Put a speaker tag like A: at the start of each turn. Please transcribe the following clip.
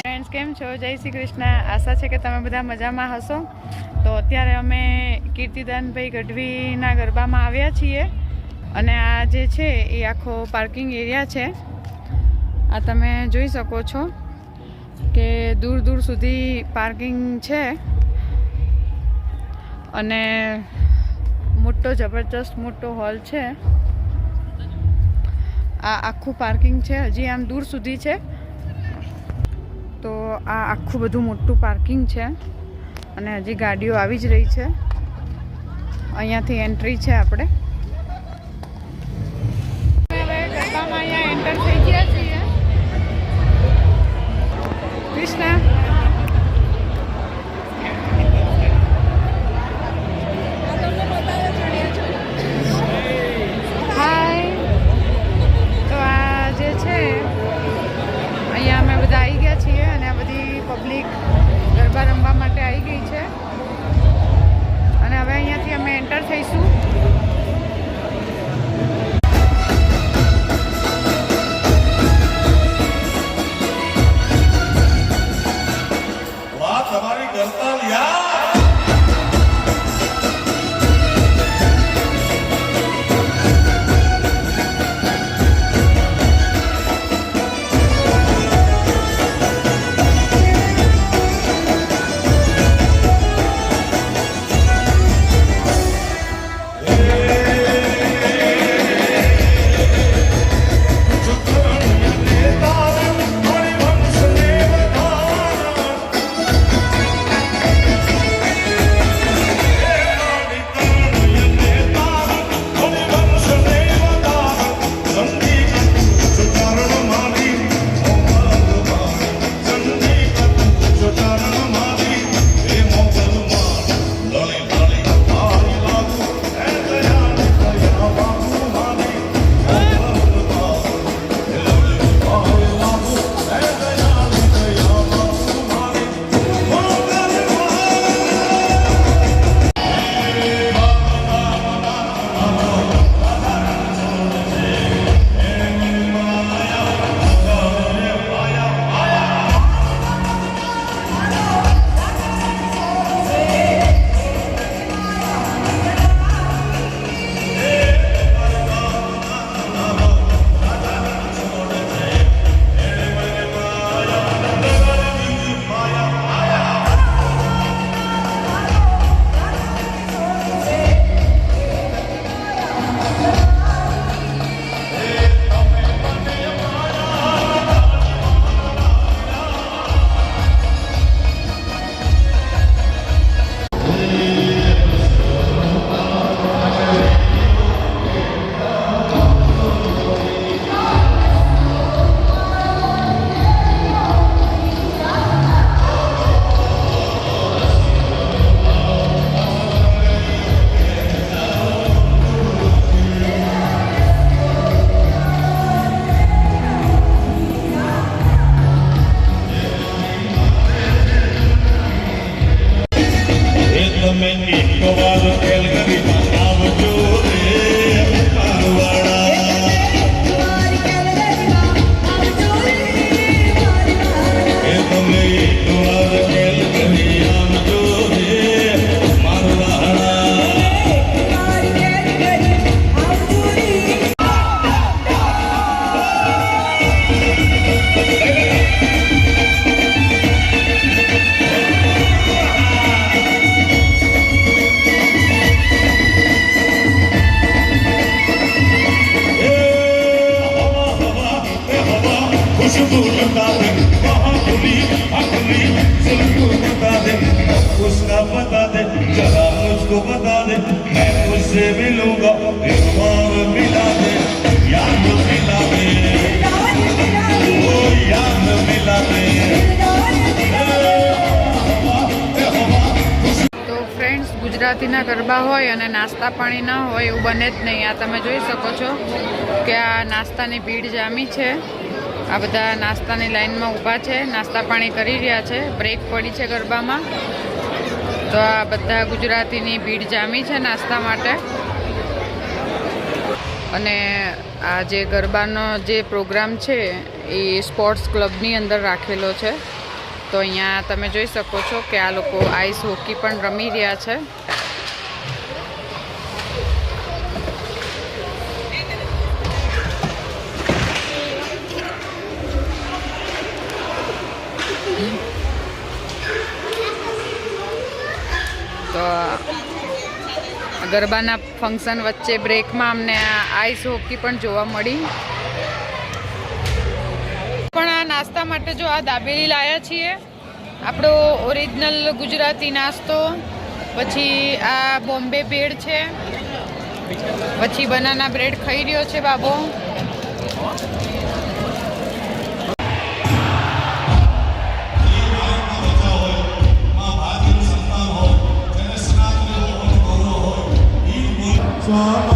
A: Friends કેમ છો? જય શ્રી કૃષ્ણ. આશા છે કે તમે બધા મજામાં હશો. તો અત્યારે અમે કીર્તિદાનભાઈ ગઢવીના ગરબામાં આવ્યા છીએ અને આ જે છે એ આખો પાર્કિંગ એરિયા છે. આ તમે જોઈ શકો છો કે દૂર દૂર સુધી પાર્કિંગ છે અને મોટો જબરજસ્ત મોટો હોલ છે. આ આખું પાર્કિંગ છે. હજી આમ દૂર સુધી છે. તો આ આખું બધું મોટું પાર્કિંગ છે અને હજી ગાડીઓ આવી જ રહી છે. અહીંયાથી એન્ટ્રી છે આપણે. એન્ટર થઈ
B: बता दे जरा मुझको बता दे मैं उससे मिलूंगा एक बार मिला दे याद मिला दे ओ याद मिला दे
A: તો ફ્રેન્ડ્સ ગુજરાતીના ગરબા હોય અને નાસ્તા પાણી ના હોય એવું બને જ નહીં આ તમે જોઈ શકો છો કે આ નાસ્તાની ભીડ જામી છે આ બધા નાસ્તાની લાઈનમાં ઊભા છે નાસ્તા પાણી કરી રહ્યા છે બ્રેક પડી છે ગરબામાં તો આ બધા ગુજરાતીની ભીડ જામી છે નાસ્તા માટે. અને આ જે ગરબાનો જે પ્રોગ્રામ છે, એ સ્પોર્ટ્સ ક્લબની અંદર રાખેલો છે. તો અહીંયા તમે જોઈ શકો છો કે આ લોકો આઈસ હોકી પણ રમી રહ્યા છે તો ગરબાના ફંક્શન વચ્ચે બ્રેકમાં અમને આઈસ હોકી પણ જોવા મળી. પણ આ નાસ્તા માટે જો આ દાબેલી લાયા છીએ, આપણો ઓરિજિનલ ગુજરાતી નાસ્તો, પછી આ બોમ્બે ભેળ છે, પછી બનાના બ્રેડ ખાઈ રહ્યો છે બાબો.
B: So